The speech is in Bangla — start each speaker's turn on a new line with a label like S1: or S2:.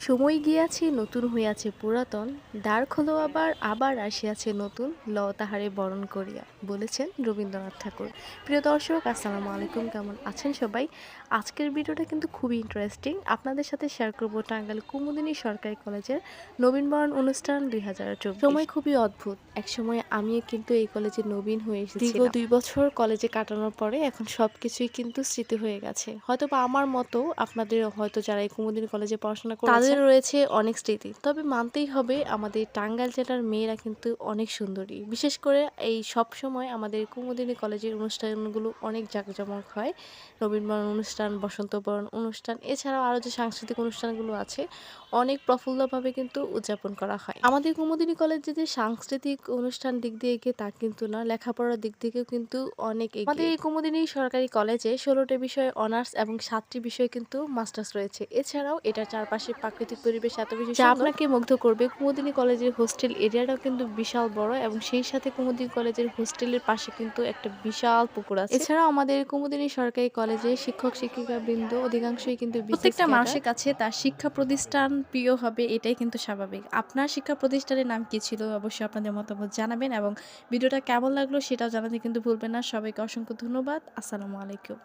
S1: সময় গিয়াছে, নতুন হইয়াছে পুরাতন, দ্বার খোলো আবার আবার আসিয়াছে নতুন ল তাহারে বরণ করিয়া, বলেছেন রবীন্দ্রনাথ ঠাকুর। প্রিয় দর্শক, আসসালামু আলাইকুম, কেমন আছেন সবাই? আজকের ভিডিওটা কিন্তু খুবই ইন্টারেস্টিং আপনাদের সাথে শেয়ার করব টাঙ্গাইল কুমুদিনী সরকারি কলেজের নবীনবরণ অনুষ্ঠান দুই হাজার চব্বিশ। সময় খুবই অদ্ভুত। এক সময় আমিও কিন্তু এই কলেজে নবীন হয়ে এসেছি দীর্ঘ দুই বছর কলেজে কাটানোর পরে এখন সবকিছুই কিন্তু স্মৃতি হয়ে গেছে। হয়তো বা আমার মতো আপনাদের হয়তো যারা এই কুমুদিনী কলেজে পড়াশোনা করে তাদের রয়েছে অনেক স্মৃতি তবে মানতেই হবে আমাদের টাঙ্গাইল জেলার মেয়েরা কিন্তু অনেক সুন্দরী। বিশেষ করে এই সব সময় আমাদের কুমুদিনী কলেজের অনুষ্ঠানগুলো অনেক জাঁকজমক হয়। নবীনবরণ অনুষ্ঠান বসন্তবরণ অনুষ্ঠান এছাড়াও আরও যে সাংস্কৃতিক অনুষ্ঠানগুলো আছে অনেক প্রফুল্লভাবে কিন্তু উদযাপন করা হয়। আমাদের কুমুদিনী কলেজে যে সাংস্কৃতিক অনুষ্ঠান দিক দিয়ে এগিয়ে তা কিন্তু না লেখাপড়ার দিক থেকেও কিন্তু অনেক। আমাদের এই কুমুদিনী সরকারি কলেজে ষোলোটি বিষয়ে অনার্স এবং সাতটি বিষয়ে কিন্তু মাস্টার্স রয়েছে। এছাড়াও এটার চারপাশে প্রাকৃতিক পরিবেশ এত বেশি যা আপনাকে মুগ্ধ করবে। কুমুদিনী কলেজের হোস্টেল এরিয়াটাও কিন্তু বিশাল বড় এবং সেই সাথে কুমুদিনী কলেজের হোস্টেলের পাশে কিন্তু একটা বিশাল পুকুর আছে। এছাড়াও আমাদের কুমুদিনী সরকারি কলেজে শিক্ষক শিক্ষিকা বৃন্দ অধিকাংশই কিন্তু প্রত্যেকটা মানুষের কাছে তার শিক্ষা প্রতিষ্ঠান প্রিয় হবে এটাই কিন্তু স্বাভাবিক। আপনার শিক্ষা প্রতিষ্ঠানের নাম কি ছিল অবশ্যই আপনাদের মতামত জানাবেন এবং ভিডিওটা কেমন লাগল সেটাও জানাতে কিন্তু ভুলবেন না। সবাইকে অসংখ্য ধন্যবাদ। আসসালামু আলাইকুম।